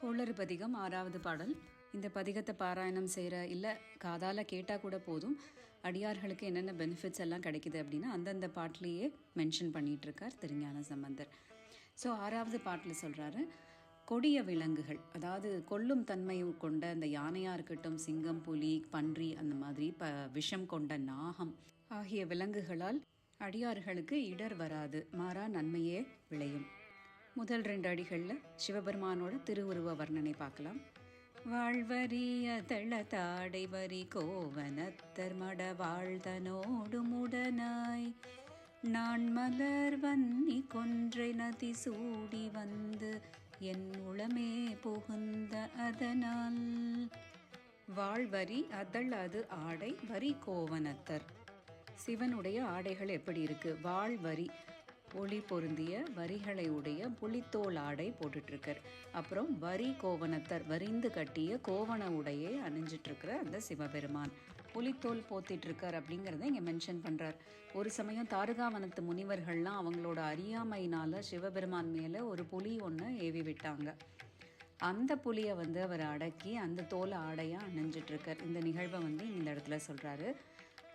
கோளறு பதிகம் ஆறாவது பாடல். இந்த பதிகத்தை பாராயணம் செய்கிற இல்லை காதால் கேட்டால் கூட போதும். அடியார்களுக்கு என்னென்ன பெனிஃபிட்ஸ் எல்லாம் கிடைக்குது அப்படின்னா அந்தந்த பாட்டிலேயே மென்ஷன் பண்ணிகிட்ருக்கார் திருஞான சம்பந்தர். ஸோ ஆறாவது பாட்டில் சொல்கிறாரு கொடிய விலங்குகள் அதாவது கொல்லும் தன்மை கொண்ட அந்த யானையாக இருக்கட்டும் சிங்கம் புலி பன்றி அந்த மாதிரி ப விஷம் கொண்ட நாகம் ஆகிய விலங்குகளால் அடியார்களுக்கு இடர் வராது மாறா நன்மையே விளையும். முதல் ரெண்டு அடிகளில் சிவபெருமானோட திருவுருவ வர்ணனை பார்க்கலாம். வாழ்வரிய தள தாடை வரி கோவனத்தர் மட வாழ்தனோடு முடனாய். நான் மலர் வன்னி கொன்றை நதி சூடி வந்து என் உளமே புகுந்த அதனால். வாழ்வரி அதழ் அது ஆடை வரி கோவனத்தர் சிவனுடைய ஆடைகள் எப்படி இருக்கு? வாழ்வரி ஒளி பொருந்திய வரிகளை உடைய புலித்தோல் ஆடை போட்டுட்ருக்கார் அப்புறம் வரி கோவணத்தர் வரிந்து கட்டிய கோவண உடையை அணிஞ்சிட்ருக்கிற அந்த சிவபெருமான். புலித்தோல் போத்திட்டு இருக்கார் அப்படிங்கிறத இங்கே மென்ஷன் பண்ணுறார் ஒரு சமயம் தாருகாவனத்து முனிவர்கள்லாம் அவங்களோட அறியாமையினால சிவபெருமான் மேலே ஒரு புலி ஒன்று ஏவி விட்டாங்க. அந்த புலியை வந்து அவர் அடக்கி அந்த தோலை ஆடையாக அணிஞ்சிட்ருக்கார் இந்த நிகழ்வை வந்து இந்த இடத்துல சொல்கிறாரு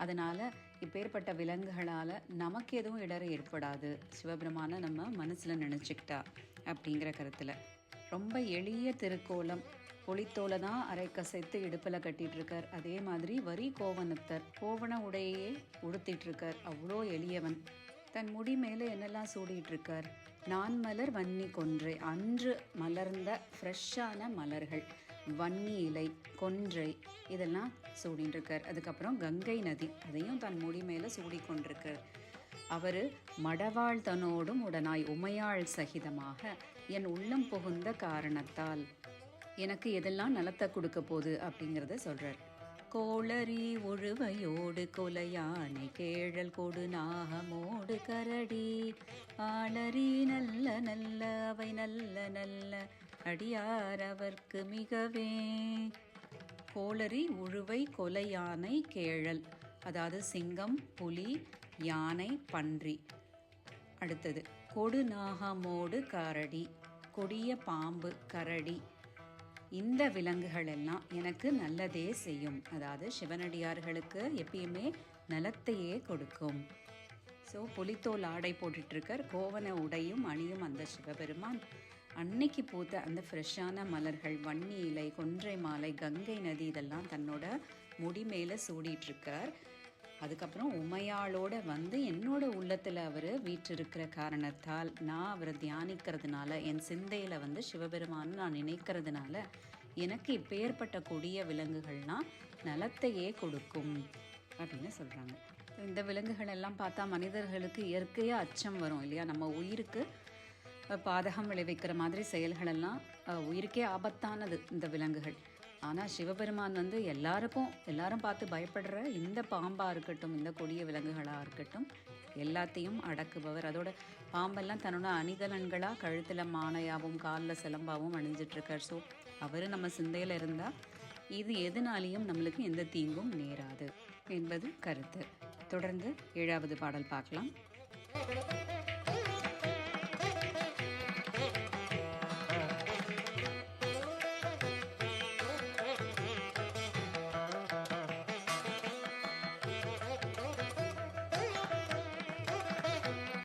அதனால் இப்பேற்பட்ட விலங்குகளால் நமக்கு எதுவும் இடர் ஏற்படாது. சிவபெருமான நம்ம மனசில் நினச்சிக்கிட்டா அப்படிங்கிற கருத்தில். ரொம்ப எளிய திருக்கோலம். ஒளித்தோலை தான் அரை கசைத்து இடுப்பில் கட்டிட்டு இருக்கார் அதே மாதிரி வரி கோவணத்தர். கோவண உடையே உடுத்திட்டு இருக்கார் அவ்வளோ எளியவன். தன் முடி மேலே என்னெல்லாம் சூடிட்டு இருக்கார் நான் மலர் வன்னி கொன்றை. அன்று மலர்ந்த ஃப்ரெஷ்ஷான மலர்கள். வன்னி இலை கொன்றை இதெல்லாம் சூடின்னு இருக்கார் அதுக்கப்புறம் கங்கை நதி அதையும் தன் முடி மேலே சூடி கொண்டிருக்கார் அவர் மடவாள் தனோடும் உடனாய் உமையாள் சகிதமாக என் உள்ளம் புகுந்த காரணத்தால் எனக்கு எதெல்லாம் நலத்தை கொடுக்க போகுது அப்படிங்கிறத சொல்கிறார் கோளரி உழுவையோடு கொலையானை கேழல் கொடு நாகமோடு கரடி. ஆளரி நல்ல நல்ல அவை நல்ல நல்ல அடியார் அவர்க்கு மிகவே. கோளரி உழுவை கொலை யானை கேழல். அதாவது சிங்கம் புலி யானை பன்றி. அடுத்தது கொடு நாகமோடு கரடி கொடிய பாம்பு கரடி. இந்த விலங்குகள் எல்லாம் எனக்கு நல்லதே செய்யும். அதாவது சிவனடியார்களுக்கு எப்பயுமே நலத்தையே கொடுக்கும். ஸோ புலித்தோல் ஆடை போட்டுட்ருக்கார் கோவன உடையும் அணியும் அந்த சிவபெருமான். அன்னைக்கு பூத்த அந்த ஃப்ரெஷ்ஷான மலர்கள் வன்னி இலை கொன்றை மாலை கங்கை நதி இதெல்லாம் தன்னோட முடி மேலே சூடிட்டுருக்கார். அதுக்கப்புறம் உமையாளோட வந்து என்னோட உள்ளத்தில் அவர் வீற்றிருக்கிற காரணத்தால் நான் அவரை தியானிக்கிறதுனால என் சிந்தையில் வந்து சிவபெருமான் நான் நினைக்கிறதுனால எனக்கு இப்பேற்பட்ட கொடிய விலங்குகள்னால் நலத்தையே கொடுக்கும் அப்படின்னு சொல்கிறாங்க இந்த விலங்குகள் எல்லாம் பார்த்தா மனிதர்களுக்கு இயற்கையாக அச்சம் வரும் இல்லையா? நம்ம உயிருக்கு பாதகம் விளைவிக்கிற மாதிரி செயல்களெல்லாம் உயிருக்கே ஆபத்தானது இந்த விலங்குகள். ஆனால் சிவபெருமான் வந்து எல்லாருக்கும் எல்லாரும் பார்த்து பயப்படுற இந்த பாம்பாக இருக்கட்டும் இந்த கொடிய விலங்குகளாக இருக்கட்டும் எல்லாத்தையும் அடக்குபவர். அதோட பாம்பெல்லாம் தன்னோட அணிகலன்களாக கழுத்தில் மானையாகவும் காலில் சிலம்பாவும் அணிஞ்சிட்ருக்கார். ஸோ அவர் நம்ம சிந்தையில் இருந்தால் இது எதுனாலையும் நம்மளுக்கு எந்த தீங்கும் நேராது என்பது கருத்து. தொடர்ந்து ஏழாவது பாடல் பார்க்கலாம்.